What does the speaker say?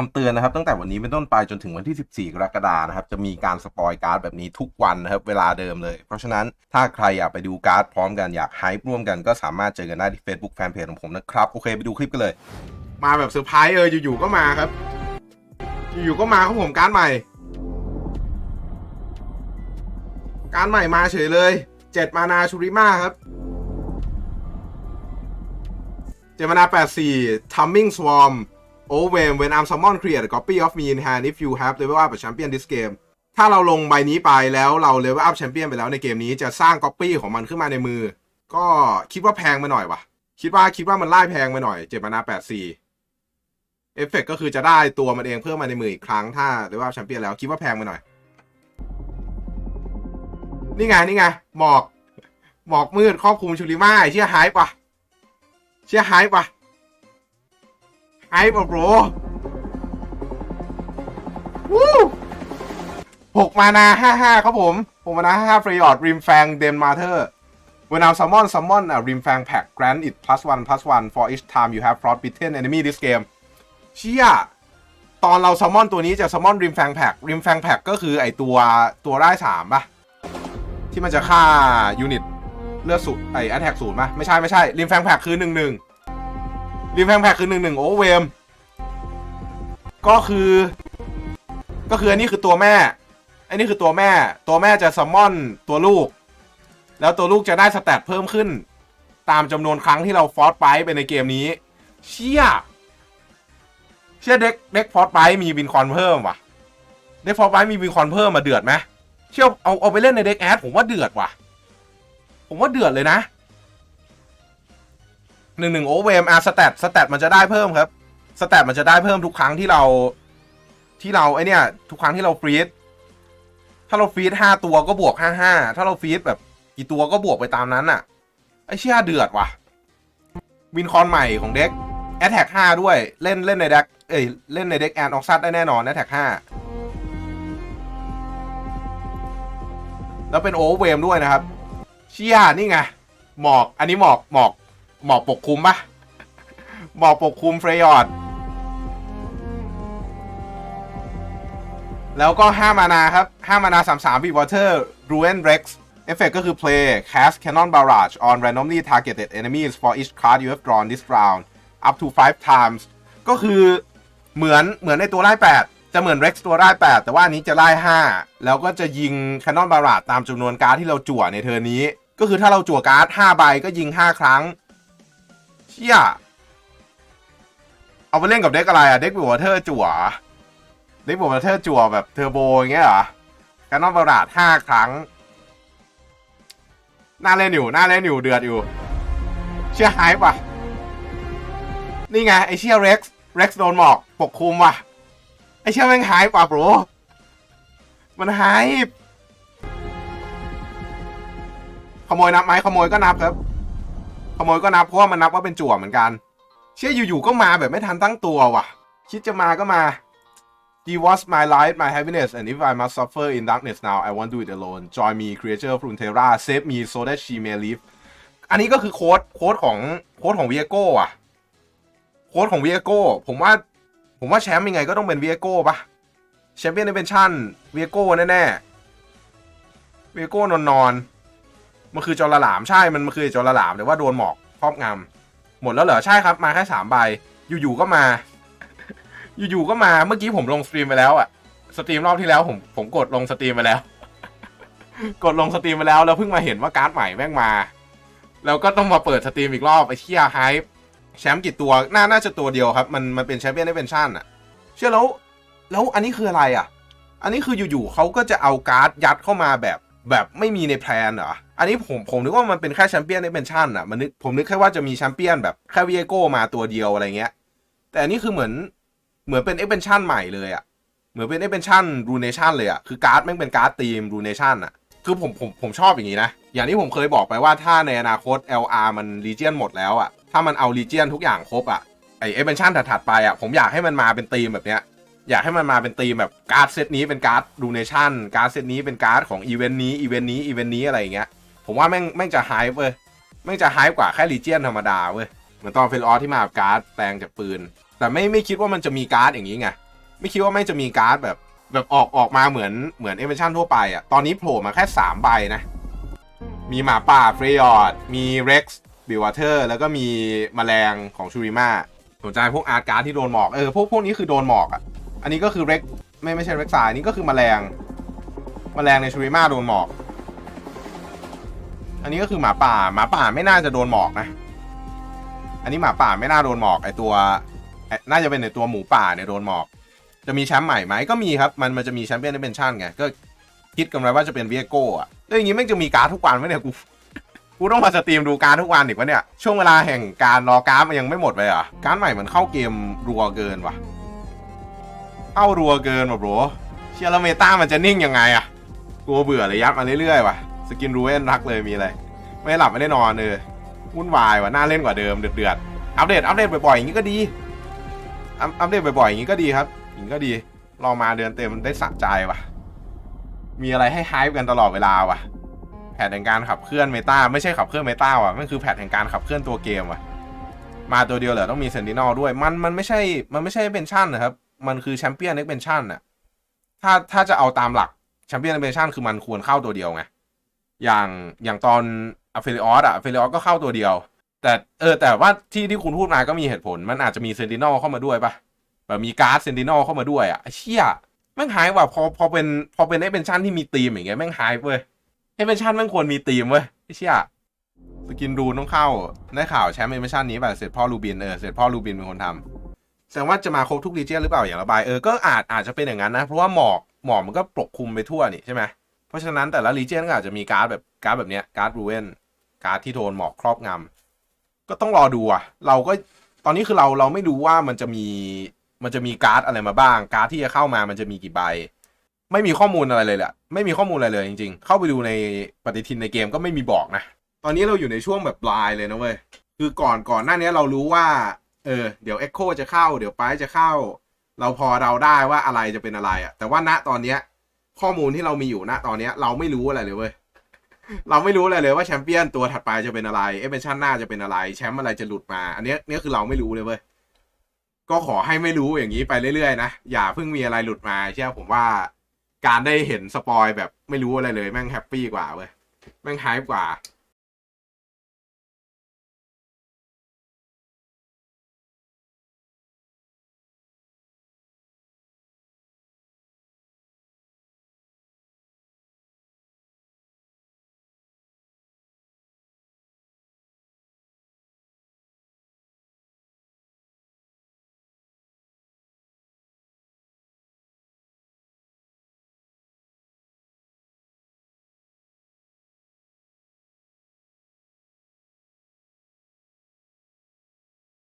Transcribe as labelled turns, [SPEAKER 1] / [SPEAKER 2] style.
[SPEAKER 1] คำเตือนนะครับตั้งแต่วันนี้เป็นต้นไปจนถึงวันที่ 14 กรกฎานะครับ จะมีการสปอยการ์ดแบบนี้ทุกวันนะครับ เวลาเดิมเลย เพราะฉะนั้นถ้าใครอยากไปดูการ์ดพร้อมกันอยากไฮป์ร่วมกันก็สามารถเจอกันได้ที่ Facebook Fanpage ของผมนะครับ โอเคไปดูคลิปกันเลย มาแบบเซอร์ไพรส์เอออยู่ๆก็มาครับ อยู่ๆก็มาครับผมการ์ดใหม่ การ์ดใหม่มาเฉยเลยเจ็ดมานาชูริมาครับเจมานา84ทัมมิ่งสวอม 84 Tumbling Swarm Overwhelm when I'm summon create a copy of me in hand if you have level up a champion this game ถ้าเราลงใบนี้ไปแล้วเรา level up champion ไปแล้วในเกมนี้จะสร้าง copy ของมันขึ้นมาในมือ ก็คิดว่าแพงไปหน่อยวะคิดว่าคิดว่ามันไล่แพงไปหน่อยเจ็ดมานา84เอฟเฟกก็คือจะได้ตัวมันเองเพิ่มมาในมืออีกครั้งถ้า level up champion แล้วคิดว่าแพงไปหน่อย นี่ไงนี่ไงหมอกหมอกมืดครอบคลุมชูริมาเชี่ยหายปะเชี่ยหายปะ หายปะโบรวู้หกมานาห้าห้าครับผมหกมานาห้าห้าฟรีออดริมแฟงเดนมาเธอร์ When I summon summon a rim fang pack grant it plus one plus one for each time you have frost bitten enemy this game เชี่ยตอนเราซัมมอนตัวนี้จะซัมมอนริมแฟงแพ็กริมแฟงแพ็กก็คือไอตัวตัวได้สามปะที่มันจะฆ่ายูนิตเลือดสูไอแอตแทกศูนย์ปะไม่ใช่ไม่ใช่ริมแฟงแพ็กคือหนึ่งหนึ่ง ริมแฟงแพ็กคือหนึ่งหนึ่งโอเวมก็คือ ก็คืออันนี้คือตัวแม่ อันนี้คือตัวแม่ ตัวแม่จะซัมมอนตัวลูก แล้วตัวลูกจะได้สแตทเพิ่มขึ้น ตามจำนวนครั้งที่เราฟอสไปไปในเกมนี้ เชี่ย เชื่อเด็กเด็กฟอร์ดไบมีวินคอนเพิ่มว่ะ เด็กฟอร์ดไบมีวินคอนเพิ่มมาเดือดไหมเชื่อเอาเอาไปเล่นในเด็กแอดผมว่าเดือดว่ะ ผมว่าเดือดเลยนะ หนึ่งหนึ่งโอเวมอาร์สแตทสแตทมันจะได้เพิ่มครับสแตทมันจะได้เพิ่มทุกครั้งที่เรา ที่เราไอเนี่ย ทุกครั้งที่เราฟรีดถ้าเราฟรีดห้าตัวก็บวกห้าห้าถ้าเราฟรีดแบบกี่ตัวก็บวกไปตามนั้นอะไอเชี่ยเดือดว่ะวินคอนใหม่ของเด็กแอตแทก5ด้วยเล่นเล่นในเด็กเอ้ยเล่นในเด็กแอนออกซัดได้แน่นอนแอตแทก5แล้วเป็นโอเวอร์เวมด้วยนะครับ เชี่ยนี่ไงหมอก อันนี้หมอกหมอก หมอกปกคลุมปะหมอกปกคลุมเฟรยอดแล้วก็5มานาครับ5มานา33บีวอเตอร์ Ruin Rex เอฟเฟกก็คือ play cast cannon barrage on randomly targeted enemies for each card you have drawn this round up to 5 times ก็คือเหมือนเหมือนในตัวไล่8 จะเหมือน Rex ตัวไล่8 แต่ว่านี้จะไล่5 แล้วก็จะยิง Cannon Barrage ตามจำนวนการ์ดที่เราจั่วในเทอร์นนี้ ก็คือถ้าเราจั่วการ์ด5ใบก็ยิง 5 ครั้ง เชี่ยเอาไปเล่นกับเด็กอะไรอะเด็กบิวเทอร์จั่วเด็กบิวเทอร์จั่วแบบเทอร์โบอย่างเงี้ยเหรอ Cannon Barrage 5ครั้งน่าเล่นอยู่น่าเล่นอยู่เดือดอยู่ เชี่ยหายปะนี่ไง ไอเชี่ยเร็กซ์เร็กซ์โดนหมอก ปกคลุมว่ะ ไอเชี่ยแม่งหายป่ะโบรมันหายขโมยนับไหมขโมยก็นับครับ ขโมยก็นับเพราะว่ามันนับว่าเป็นจั่วเหมือนกัน เชี่ยอยู่ๆก็มาแบบไม่ทันตั้งตัวว่ะ คิดจะมาก็มา He was my light, my happiness, and if I must suffer in darkness now, I won't do it alone. Join me, creature of Runeterra, save me so that she may live. อันนี้ก็คือโค้ดโค้ดของโค้ดของเวียโก้อะโค้ดของเวียโก้ ผมว่า ผมว่าแชมป์ยังไงก็ต้องเป็นเวียโก้ปะแชมเปี้ยนในเป็นชั่นเวียโก้แน่ๆเวียโก้นอนนอนๆ มันคือจอระหลามใช่ มันมันคือจอระหลามแต่ว่าโดนหมอกครอบงำหมดแล้วเหรอใช่ครับมาแค่สามใบ อยู่ๆก็มา อยู่ๆก็มาเมื่อกี้ผมลงสตรีมไปแล้วอะสตรีมรอบที่แล้วผมผมกดลงสตรีมไปแล้ว กดลงสตรีมไปแล้วแล้วเพิ่งมาเห็นว่าการ์ดใหม่แม่งมาแล้วก็ต้องมาเปิดสตรีมอีกรอบไอ้เชี่ยไฮแชมป์กี่ตัวน่าน่าจะตัวเดียวครับ มันมันเป็นแชมเปี้ยนได้เป็นชั่นอะเชื่อแล้วแล้วอันนี้คืออะไรอะอันนี้คืออยู่ๆเขาก็จะเอาการ์ดยัดเข้ามาแบบ แบบไม่มีในแพลนเหรอ อันนี้ผมผมนึกว่ามันเป็นแค่แชมเปี้ยนได้เป็นชั่นอะมันนึกผมนึกแค่ว่าจะมีแชมเปี้ยนแบบแค่วีโก้มาตัวเดียวอะไรเงี้ย แต่อันนี้คือเหมือนเหมือนเป็นเอ็กเป็นชั่นใหม่เลยอะเหมือนเป็นเอ็กเป็นชั่นรูเนชั่นเลยอะคือการ์ดแม่งเป็นการ์ดทีมรูเนชั่นอะคือผมผมผมชอบอย่างนี้นะ อย่างที่ผมเคยบอกไปว่าถ้าในอนาคต LR มันรีเจียนหมดแล้วอะถ้ามันเอารีเจียนทุกอย่างครบอะไอเอเวนชั่นถัดๆไปอะผมอยากให้มันมาเป็นธีมแบบเนี้ย อยากให้มันมาเป็นธีมแบบการ์ดเซตนี้เป็นการ์ดดูเนชั่นการ์ดเซตนี้เป็นการ์ดของอีเวนต์นี้อีเวนต์นี้อีเวนต์นี้อะไรอย่างเงี้ยผมว่าแม่งแม่งจะไฮเว้ยแม่งจะไฮกว่าแค่รีเจียนธรรมดาเว้ยเหมือนตอนเฟลออที่มากับการ์ดแปลงจากปืน แต่ไม่ไม่คิดว่ามันจะมีการ์ดอย่างนี้ไงไม่คิดว่าไม่งจะมีการ์ดแบบแบบออกออกมาเหมือนเหมือนเอเวอเรชั่นทั่วไปอะตอนนี้โผล่มาแค่3ใบนะมีหมาป่าเฟรยอร์ดมีเร็กซ์บิวเทอร์แล้วก็มีแมลงของชูริมาสนใจพวกอาร์ตการ์ดที่โดนหมอกเออพวกพวกนี้คือโดนหมอกอะ อันนี้ก็คือเร็กไม่ไม่ใช่เร็กซายนี่ก็คือแมลงแมลงในชูริมาโดนหมอก อันนี้ก็คือหมาป่าหมาป่าไม่น่าจะโดนหมอกนะ อันนี้หมาป่าไม่น่าโดนหมอกไอตัวน่าจะเป็นในตัวหมูป่าเนี่ยโดนหมอก จะมีแชมป์ใหม่ไหมก็มีครับ มันมันจะมีแชมเปี้ยนได้เป็นชั่นไงก็คิดกันไว้ว่าจะเป็นเวียโก้อะแล้วอย่างงี้แม่งจะมีการ์ดทุกวันไหมเนี่ยกูกูต้องมาสตรีมดูการ์ดทุกวันอีกวะเนี่ย ช่วงเวลาแห่งการรอการ์ดมันยังไม่หมดไปอะ การ์ดใหม่มันเข้าเกมรัวเกินว่ะ เข้ารัวเกินว่ะโบรเชียร์แล้วเมตามันจะนิ่งยังไงอะกูเบื่อเลยยัดมาเรื่อยๆว่ะสกินรูเอนรักเลยมีอะไรไม่ได้หลับไม่ได้นอนเออวุ่นวายว่ะน่าเล่นกว่าเดิมเดือดๆอัปเดตอัปเดตบ่อยๆอย่างนี้ก็ดีอัปเดตบ่อยๆอย่างนี้ก็ดีครับอย่างนี้ก็ดีรอมาเดือนเต็มได้สะใจว่ะ มีอะไรให้ไฮป์กันตลอดเวลาว่ะ แผนแห่งการขับเคลื่อนเมตาไม่ใช่ขับเคลื่อนเมตาว่ะมันคือแผนแห่งการขับเคลื่อนตัวเกมว่ะ มาตัวเดียวเหรอต้องมีเซนตินอลด้วย มันมันไม่ใช่มันไม่ใช่เป็นชั่นนะครับ มันคือแชมเปี้ยนเน็กเป็นชั่นน่ะถ้าถ้าจะเอาตามหลักแชมเปี้ยนเน็กเป็นชั่นคือมันควรเข้าตัวเดียวไง อย่างอย่างตอนอเฟลิออสอะอเฟลิออสก็เข้าตัวเดียว แต่เออแต่ว่าที่ที่คุณพูดมาก็มีเหตุผล มันอาจจะมีเซนตินอลเข้ามาด้วยปะแบบมีการ์ดเซนตินอลเข้ามาด้วยอะเชี่ยแม่งหายว่ะพอพอเป็นพอเป็นไอ้เป็นชั่นที่มีธีมอย่างเงี้ยแม่งหายเว้ยไอ้เป็นชั่นแม่งควรมีธีมเว้ยเชี่ยสกินรูนต้องเข้าได้ข่าวแชมป์เอเมชั่นนี้แบบเสร็จพ่อรูบินเออเสร็จพ่อรูบินเป็นคนทำ แสดงว่าจะมาครบทุกรีเจียนหรือเปล่าอย่างระบายเออก็อาจอาจจะเป็นอย่างนั้นนะ เพราะว่าหมอกหมอกมันก็ปกคลุมไปทั่วนี่ใช่ไหมเพราะฉะนั้นแต่ละรีเจียนก็อาจจะมีการ์ดแบบการ์ดแบบเนี้ยการ์ดรูเวนการ์ดที่โดนหมอกครอบงำก็ต้องรอดูอะเราก็ตอนนี้คือเราเราไม่รู้ว่ามันจะมีมันจะมีการ์ดอะไรมาบ้าง การ์ดที่จะเข้ามามันจะมีกี่ใบ ไม่มีข้อมูลอะไรเลยแหละไม่มีข้อมูลอะไรเลยจริง ๆ เข้าไปดูในปฏิทินในเกมก็ไม่มีบอกนะ ตอนนี้เราอยู่ในช่วงแบบปลายเลยนะเว้ยคือก่อนก่อนหน้านี้เรารู้ว่า เออเดี๋ยว Echo จะเข้า เดี๋ยวไปจะเข้า เราพอเราได้ว่าอะไรจะเป็นอะไรอะแต่ว่าณตอนเนี้ย ข้อมูลที่เรามีอยู่ณตอนเนี้ย เราไม่รู้อะไรเลยเว้ยเราไม่รู้อะไรเลยว่าแชมเปี้ยนตัวถัดไปจะเป็นอะไรเอเ n ชั่นหน้าจะเป็นอะไร แชมป์อะไรจะหลุดมา อันเนี้ยเนี่ยคือเราไม่รู้เลยเว้ยก็ขอให้ไม่รู้อย่างนี้ไปเรื่อยๆนะอย่าเพิ่งมีอะไรหลุดมาเชื่อผมว่าการได้เห็นสปอยแบบไม่รู้อะไรเลยแม่งแฮปปี้กว่าเว้ยแม่งไฮป์กว่า